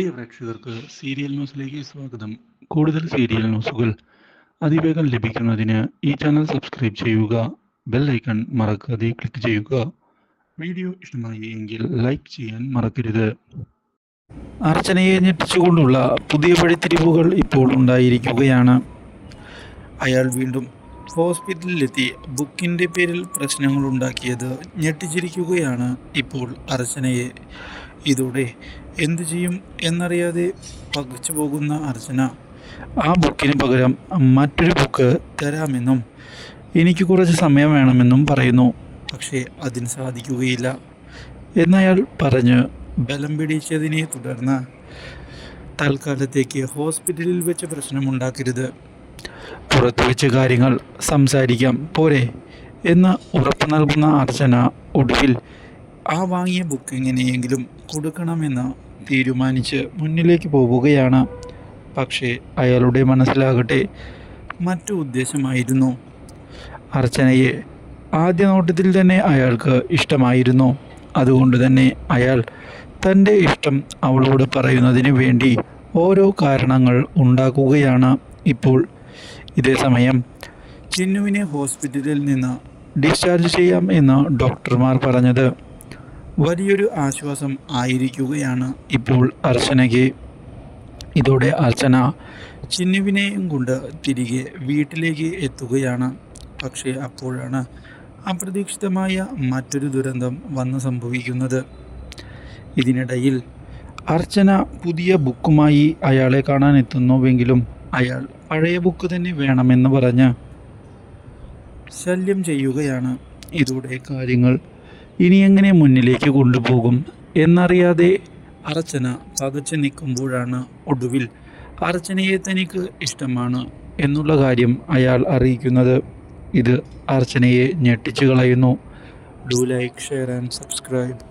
പ്രിയ പ്രേക്ഷകർക്ക് സീരിയൽ ന്യൂസിലേക്ക് സ്വാഗതം. കൂടുതൽ സീരിയൽ ന്യൂസുകൾ അതിവേഗം ലഭിക്കുന്നതിന് ഈ ചാനൽ സബ്സ്ക്രൈബ് ചെയ്യുക ബെൽ ഐക്കൺ മറക്കാതെ ക്ലിക്ക് ചെയ്യുക. വീഡിയോ ഇഷ്ടമായി എങ്കിൽ ലൈക്ക് ചെയ്യാൻ മറക്കരുത്. അർച്ചനയെ ഞെട്ടിച്ചുകൊണ്ടുള്ള പുതിയ വഴിത്തിരിവുകൾ ഇപ്പോൾ ഉണ്ടായിരിക്കുകയാണ്. അയാൾ വീണ്ടും ഹോസ്പിറ്റലിലെത്തി. ബുക്കിന്റെ പേരിൽ പ്രശ്നങ്ങളുണ്ടാക്കിയത് ഞെട്ടിച്ചിരിക്കുകയാണ് ഇപ്പോൾ അർച്ചനയെ. ഇതോടെ എന്തു ചെയ്യും എന്നറിയാതെ പകച്ചു പോകുന്ന അർച്ചന ആ ബുക്കിന് പകരം മറ്റൊരു ബുക്ക് തരാമെന്നും എനിക്ക് കുറച്ച് സമയം വേണമെന്നും പറയുന്നു. പക്ഷേ അതിന് സാധിക്കുകയില്ല. എന്നയാൾ പറഞ്ഞ് ബലം പിടിച്ചതിനെ തുടർന്ന് തൽക്കാലത്തേക്ക് ഹോസ്പിറ്റലിൽ വെച്ച് പ്രശ്നമുണ്ടാക്കരുത്. പുറത്തു വെച്ച് കാര്യങ്ങൾ സംസാരിക്കാം പോരെ എന്ന് ഉറപ്പ് നൽകുന്ന അർച്ചന ഒടുവിൽ ആ വാങ്ങിയ ബുക്ക് എങ്ങനെയെങ്കിലും കൊടുക്കണമെന്ന് തീരുമാനിച്ച് മുന്നിലേക്ക് പോവുകയാണ്. പക്ഷേ അയാളുടെ മനസ്സിലാകട്ടെ മറ്റു ഉദ്ദേശമായിരുന്നു. അർച്ചനയെ ആദ്യ നോട്ടത്തിൽ തന്നെ അയാൾക്ക് ഇഷ്ടമായിരുന്നു. അതുകൊണ്ട് തന്നെ അയാൾ തന്റെ ഇഷ്ടം അവളോട് പറയുന്നതിന് വേണ്ടി ഓരോ കാരണങ്ങൾ ഉണ്ടാക്കുകയാണ്. ഇപ്പോൾ ഇതേ സമയം ചിന്നുവിനെ ഹോസ്പിറ്റലിൽ നിന്ന് ഡിസ്ചാർജ് ചെയ്യാം എന്ന് ഡോക്ടർമാർ പറഞ്ഞത്. വലിയൊരു ആശ്വാസം ആയിരിക്കുകയാണ് ഇപ്പോൾ അർച്ചനയ്ക്ക്. ഇതോടെ അർച്ചന ചിന്നുവിനെയും കൊണ്ട് തിരികെ വീട്ടിലേക്ക് എത്തുകയാണ്. പക്ഷേ അപ്പോഴാണ് അപ്രതീക്ഷിതമായ മറ്റൊരു ദുരന്തം വന്ന് സംഭവിക്കുന്നത്. ഇതിനിടയിൽ അർച്ചന പുതിയ ബുക്കുമായി അയാളെ കാണാൻ എത്തുന്നുവെങ്കിലും അയാൾ പഴയ ബുക്ക് തന്നെ വേണമെന്ന് പറഞ്ഞ് ശല്യം ചെയ്യുകയാണ്. ഇതോടെ കാര്യങ്ങൾ ഇനി എങ്ങനെ മുന്നിലേക്ക് കൊണ്ടുപോകും എന്നറിയാതെ അർച്ചന പകച്ചു നിൽക്കുമ്പോഴാണ് ഒടുവിൽ അർച്ചനയെ തനിക്ക് ഇഷ്ടമാണ് എന്നുള്ള കാര്യം അയാൾ അറിയിക്കുന്നത്. ഇത് അർച്ചനയെ ഞെട്ടിച്ചു കളയുന്നു. Do like share and subscribe